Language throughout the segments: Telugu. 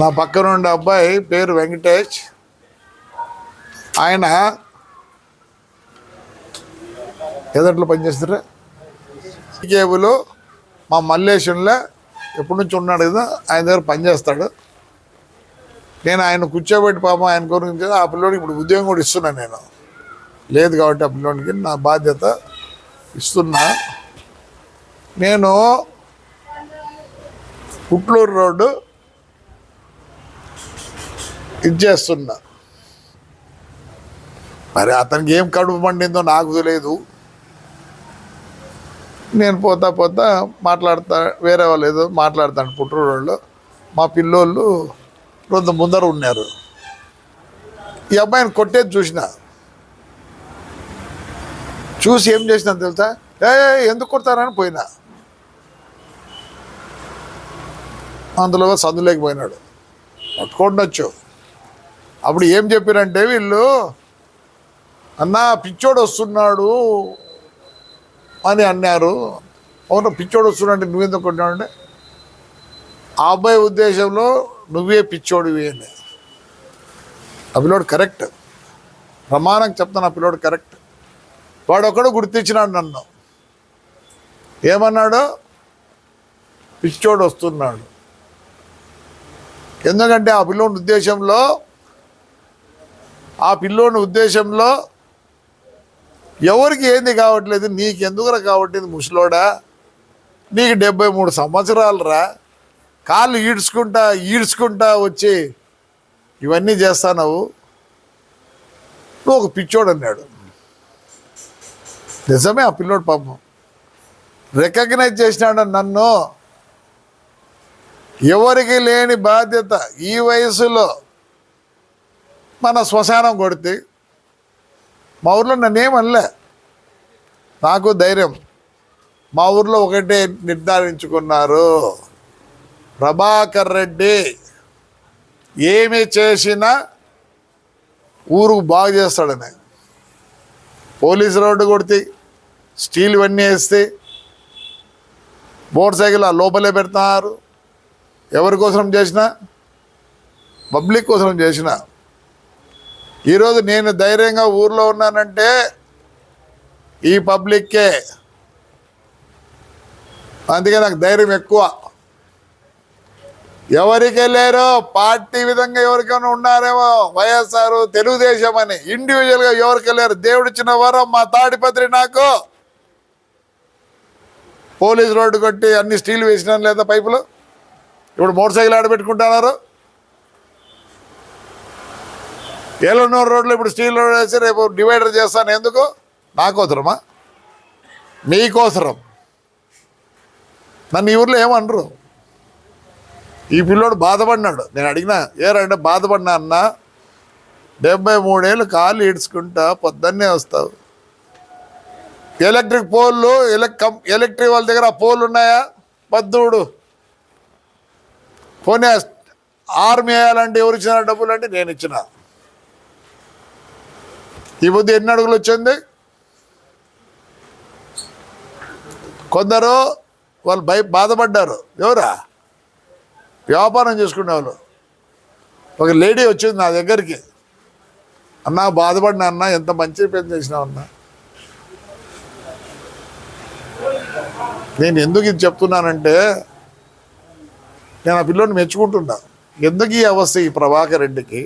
నా పక్కన ఉండే అబ్బాయి పేరు వెంకటేష్. ఆయన ఎదట్లో పనిచేస్తారా కేబుల్ మా మల్లేశంలో ఎప్పటి నుంచి ఉన్నాడు కదా ఆయన దగ్గర పనిచేస్తాడు నేను ఆయన కూర్చోబెట్టి పాపం ఆయన గురించి ఆ పిల్లోడికి ఇప్పుడు ఉద్యోగం కూడా ఇస్తున్నాను నేను. లేదు కాబట్టి ఆ పిల్లోడికి నా బాధ్యత ఇస్తున్నా. నేను పుట్లూరు రోడ్డు ఇచ్చేస్తున్నా మరి అతనికి ఏం కడుపు మండిందో నాకు తెలియదు. నేను పోతా పోతా మాట్లాడతా వేరే వాళ్ళు ఏదో మాట్లాడతాను పుట్టిన వాళ్ళు మా పిల్లోళ్ళు కొంత ముందర ఉన్నారు. ఈ అబ్బాయిని కొట్టేది చూసిన. చూసి ఏం చేసినా తెలుసా? ఏ ఎందుకు కొడతారని పోయినా. అందులో సందులేకపోయినాడు పట్టుకోండి పట్టుకోండొచ్చు అప్పుడు ఏం చెప్పారంటే వీళ్ళు అన్నా పిచ్చోడు వస్తున్నాడు అని అన్నారు. అవును పిచ్చోడు వస్తున్నాడు నువ్వెందుకు అంటే ఆ అబ్బాయి ఉద్దేశంలో నువ్వే పిచ్చోడివి అని. ఆ పిల్లోడు కరెక్ట్. ప్రమాణం చెప్తాను ఆ పిల్లోడు కరెక్ట్. వాడొక్కడు గుర్తించినాడు నన్ను. ఏమన్నాడు? పిచ్చోడు వస్తున్నాడు. ఎందుకంటే ఆ పిల్లోని ఉద్దేశంలో ఆ పిల్లోని ఉద్దేశంలో ఎవరికి ఏంది కావట్లేదు నీకెందుకురా కావట్లేదు ముసలోడా? నీకు డెబ్బై మూడు సంవత్సరాలరా. కాళ్ళు ఈడ్చుకుంటా ఈడ్చుకుంటా వచ్చి ఇవన్నీ చేస్తానవు. నువ్వు ఒక పిచ్చోడు అన్నాడు. నిజమే ఆ పిల్లోడు పాపం. రికగ్నైజ్ చేసినాడు నన్ను. ఎవరికి లేని బాధ్యత ఈ వయసులో మన శ్మశానం కొడితే మా ఊర్లో నన్నేమనలే నాకు ధైర్యం. మా ఊర్లో ఒకటే నిర్ధారించుకున్నారు. ప్రభాకర్ రెడ్డి ఏమి చేసినా ఊరుకు బాగు చేస్తాడని. పోలీస్ రోడ్డు కొడితే స్టీల్ ఇవన్నీ వేస్తే మోటార్ సైకిల్ ఆ లోపలే పెడుతున్నారు. ఎవరి కోసం చేసినా? పబ్లిక్ కోసం చేసినా? ఈరోజు నేను ధైర్యంగా ఊర్లో ఉన్నానంటే ఈ పబ్లిక్కే. అందుకే నాకు ధైర్యం ఎక్కువ. ఎవరికి వెళ్ళారో పార్టీ విధంగా ఎవరికైనా ఉన్నారేమో వైఎస్ఆర్ తెలుగుదేశం అని. ఇండివిజువల్గా ఎవరికి వెళ్ళారు? దేవుడు వరం మా తాడిపత్రి నాకు. పోలీస్ రోడ్డు కొట్టి అన్ని స్టీల్ వేసినాను లేదా పైపులు? ఇప్పుడు మోటార్ సైకిల్ ఆడబెట్టుకుంటున్నారు. ఏలన్నూరు రోడ్లో ఇప్పుడు స్టీల్ రోడ్ వేసి రేపు డివైడర్ చేస్తాను. ఎందుకు? నాకోసరమా మీకోసరం. నన్ను ఈ ఊర్లో ఏమనరు. ఈ పిల్లోడు బాధపడినాడు. నేను అడిగినా ఏరంటే బాధపడినా అన్న డెబ్బై మూడేళ్ళు కాళ్ళు ఈడ్చుకుంటా పొద్దున్నే వస్తావు. ఎలక్ట్రిక్ పోల్లు ఎలక్ ఎలక్ట్రిక్ వాళ్ళ దగ్గర ఆ పోల్ ఉన్నాయా పద్దుడు పోనీ ఆర్మీ వేయాలంటే ఎవరు ఇచ్చిన డబ్బులు అంటే నేను ఇచ్చిన. ఈ బుద్ధి ఎన్ని అడుగులు వచ్చింది? కొందరు వాళ్ళు భయ బాధపడ్డారు. ఎవరా? వ్యాపారం చేసుకునే వాళ్ళు. ఒక లేడీ వచ్చింది నా దగ్గరికి. అన్న బాధపడిన అన్న ఎంత మంచి పని చేసినావు అన్న. నేను ఎందుకు ఇది చెప్తున్నానంటే నేను ఆ పిల్లోని మెచ్చుకుంటున్నా. ఎందుకు ఈ అవస్థ ఈ ప్రభాకర్ రెడ్డికి?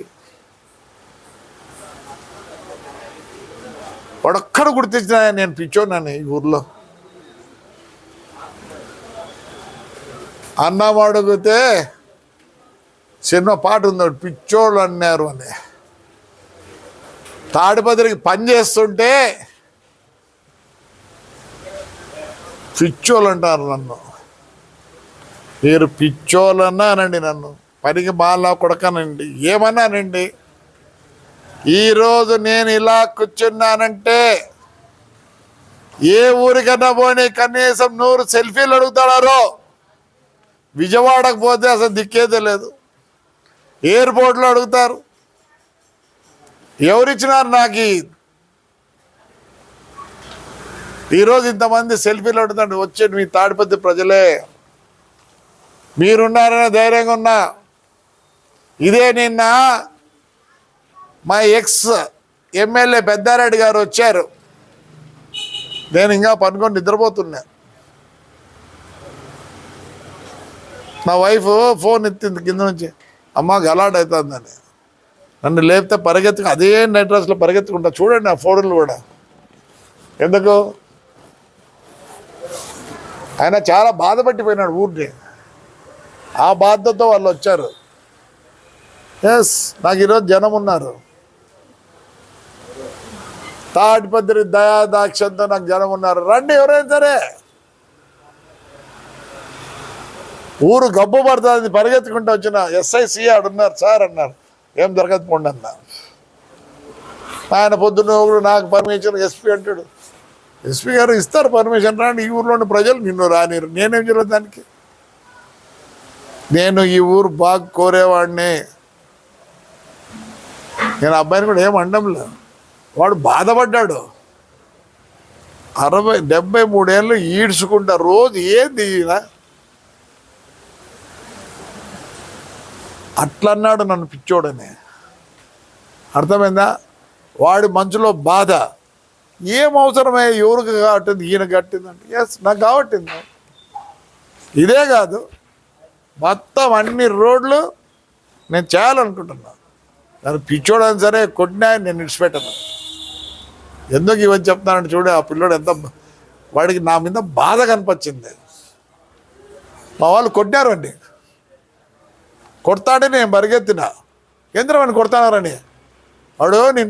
వాడొక్కడ గుర్తించిన నేను పిచ్చోన్నాను ఈ ఊర్లో. అన్నం అడిగితే సినిమా పాట ఉంది ఒకటి, పిచ్చోళ్ళు అన్నారు అని. తాడిపత్రికి పని చేస్తుంటే పిచ్చోళ్ళు అంటారు నన్ను. మీరు పిచ్చోళ్ళన్నా అనండి నన్ను. పనికి బాల కొడకనండి. ఏమన్నానండి? ఈరోజు నేను ఇలా కూర్చున్నానంటే ఏ ఊరికన్నా పోనీ కనీసం నూరు సెల్ఫీలు అడుగుతాడారో? విజయవాడకు పోతే అసలు దిక్కేదే లేదు. ఎయిర్పోర్ట్లో అడుగుతారు. ఎవరిచ్చినారు నాకు ఈరోజు ఇంతమంది సెల్ఫీలు అడుగుతాడు వచ్చే మీ తాడిపత్రి ప్రజలే. మీరున్నారనే ధైర్యంగా ఉన్నా. ఇదే నిన్న మా ఎక్స్ ఎమ్మెల్యే పెద్దారెడ్డి గారు వచ్చారు. నేను ఇంకా పనుకొని నిద్రపోతున్నా. నా వైఫ్ ఫోన్ ఎత్తింది కింద నుంచి. అమ్మ గలాట్ అవుతుందని. నన్ను లేపితే పరిగెత్తు అదే నైట్ డ్రెస్లో పరిగెత్తుకుంటా. చూడండి ఆ ఫోటోలు కూడా. ఎందుకు? ఆయన చాలా బాధపట్టిపోయినాడు ఊరిని ఆ బాధతో వాళ్ళు వచ్చారు. ఎస్ నాకు ఈరోజు జనం ఉన్నారు. తాటిపత్రి దయా దాక్షంతో నాకు జనం ఉన్నారు. రండి ఎవరైనా సరే. ఊరు గబ్బు పడుతుంది పరిగెత్తుకుంటూ వచ్చిన ఎస్ఐసి అడున్నారు సార్ అన్నారు. ఏం జరగదు పోండి అన్న. ఆయన పొద్దున్న ఊరు నాకు పర్మిషన్ ఎస్పీ అంటాడు. ఎస్పీ గారు ఇస్తారు పర్మిషన్ రాండి. ఈ ఊర్లోని ప్రజలు నిన్ను రానిరు. నేనేం చేయలేదు దానికి? నేను ఈ ఊరు బాగా కోరేవాడిని. నేను అబ్బాయిని కూడా ఏం అండంలే. వాడు బాధపడ్డాడు. అరవై డెబ్బై మూడేళ్ళు ఈడ్చుకుంటా రోజు ఏంది ఈయన అట్లన్నాడు నన్ను పిచ్చోడని. అర్థమైందా? వాడి మనసులో బాధ. ఏం అవసరమే? ఎవరికి కాబట్టింది ఈయన కట్టిందంటే ఎస్ నాకు కాబట్టింది ఇదే కాదు మొత్తం అన్ని రోడ్లు నేను చేయాలనుకుంటున్నాను దాన్ని పిచ్చోడని సరే కొట్టినా నేను విడిచిపెట్టను ఎందుకు ఇవన్నీ చెప్తానంటే చూడు ఆ పిల్లోడు ఎంత వాడికి నా మీద బాధ కనిపించింది. మా వాళ్ళు కొట్టారండి. కొడతాడని నేను పరిగెత్తిన. ఎందుకు వాడిని కొడతానారని? వాడు నేను